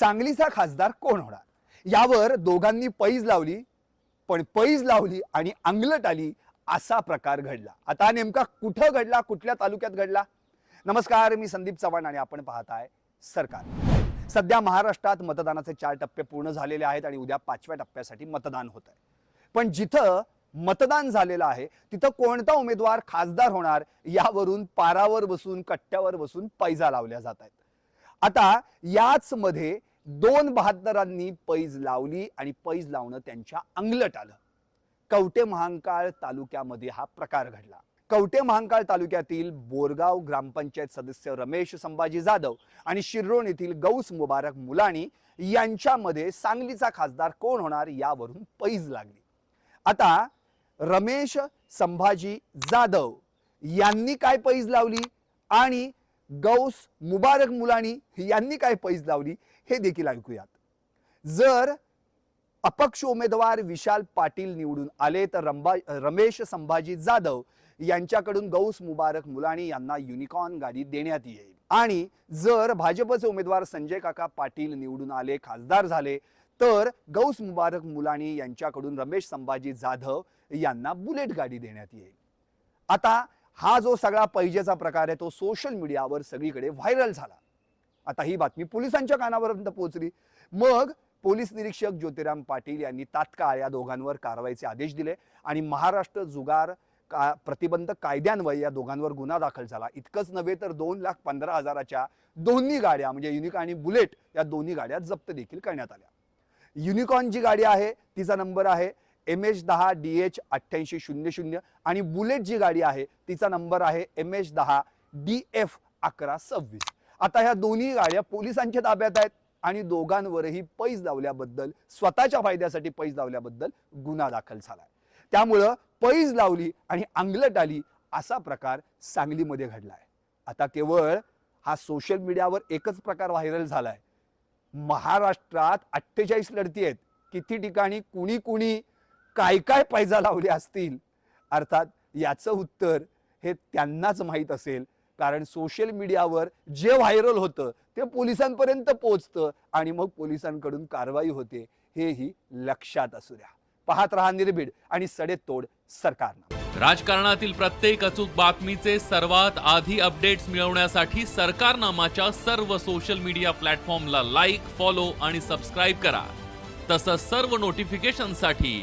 सांगलीचा खासदार कोण होणार? यावर दोघांनी पैज लावली पण पैज लावली आणि अंगलट आली असा प्रकार घडला. आता नेमका कुठं घडला कुठल्या तालुक्यात घडला? नमस्कार मी संदीप चव्हाण आणि आपण पाहताय सरकार. सध्या महाराष्ट्रात मतदानाचे चार टप्पे पूर्ण झालेले आहेत आणि उद्या पाचव्या टप्प्यासाठी मतदान होत आहे पण जिथं मतदान झालेलं आहे तिथं कोणता उमेदवार खासदार होणार यावरून पारावर बसून कट्ट्यावर बसून पैजा लावल्या जात आहेत. आता याच मध्ये दोन बहात्तरांनी पैज लावली आणि पैज लावणं त्यांच्या अंगलट आलं. कवटे महांकाळ तालुक्यामध्ये हा प्रकार घडला. कवटे महांकाळ तालुक्यातील बोरगाव ग्रामपंचायत सदस्य रमेश संभाजी जाधव आणि शिरोण येथील गौस मुबारक मुलानी यांच्यामध्ये सांगलीचा खासदार कोण होणार यावरून पैज लागली. आता रमेश संभाजी जाधव यांनी काय पैज लावली आणि गौस मुबारक मुलानी यांनी काय पैज लावली हे देखील ऐकूयात. जर अपक्ष उमेदवार विशाल पाटील निवडून आले तर रंबा रमेश संभाजी जाधव यांच्याकडून गौस मुबारक मुलानी यांना युनिकॉर्न गाडी देण्यात येईल. आणि जर भाजपचे उमेदवार संजय काका पाटील निवडून आले खासदार झाले तर गौस मुबारक मुलानी यांच्याकडून रमेश संभाजी जाधव यांना बुलेट गाडी देण्यात येईल. आता हा जो सगळा पैजेचा प्रकार आहे तो सोशल मीडियावर सगळीकडे व्हायरल झाला. आता ही बातमी पोलिसांच्या कानापर्यंत पोहोचली. मग पोलीस निरीक्षक ज्योतिराम पाटील यांनी तात्काळ या दोघांवर कारवाईचे आदेश दिले आणि महाराष्ट्र जुगार का प्रतिबंधक कायद्यान्वये या दोघांवर गुन्हा दाखल झाला. इतकंच नव्हे तर दोन लाख पंधरा हजाराच्या दोन्ही गाड्या म्हणजे युनिक आणि बुलेट या दोन्ही गाड्या जप्त देखील करण्यात आल्या. युनिकॉर्न जी गाडी आहे तिचा नंबर आहे. एम एच दहा डी एच अठ्ठ्याऐंशी शून्य शून्य आणि बुलेट जी गाडी आहे तिचा नंबर आहे एम एच दहा डी एफ अकरा सव्वीस. आता ह्या दोन्ही गाड्या पोलिसांच्या ताब्यात आहेत आणि दोघांवरही पैज लावल्याबद्दल स्वतःच्या फायद्यासाठी पैज लावल्याबद्दल गुन्हा दाखल झालाय. त्यामुळं पैज लावली आणि अंगलट आली असा प्रकार सांगलीमध्ये घडलाय. आता केवळ हा सोशल मीडियावर एकच प्रकार व्हायरल झालाय. महाराष्ट्रात अठ्ठेचाळीस लढती आहेत. किती ठिकाणी कुणी कुणी काय काय पैजा लावले असतील? अर्थात याचं उत्तर हे त्यांनाच माहीत असेल. कारण सोशल मीडियावर जे व्हायरल होतं ते पोलिसांपर्यंत पोहोचतं आणि मग पोलिसांकडून कारवाई होते हेही लक्षात असू द्या. पाहत रहा निर्भीड आणि सडेतोड सरकारनं. राजकारणातील प्रत्येक अचूक बातमीचे सर्वात आधी अपडेट्स मिळवण्यासाठी सरकारनामाच्या सर्व सोशल मीडिया प्लॅटफॉर्मला लाईक फॉलो आणि सबस्क्राईब करा. तसंच सर्व नोटिफिकेशनसाठी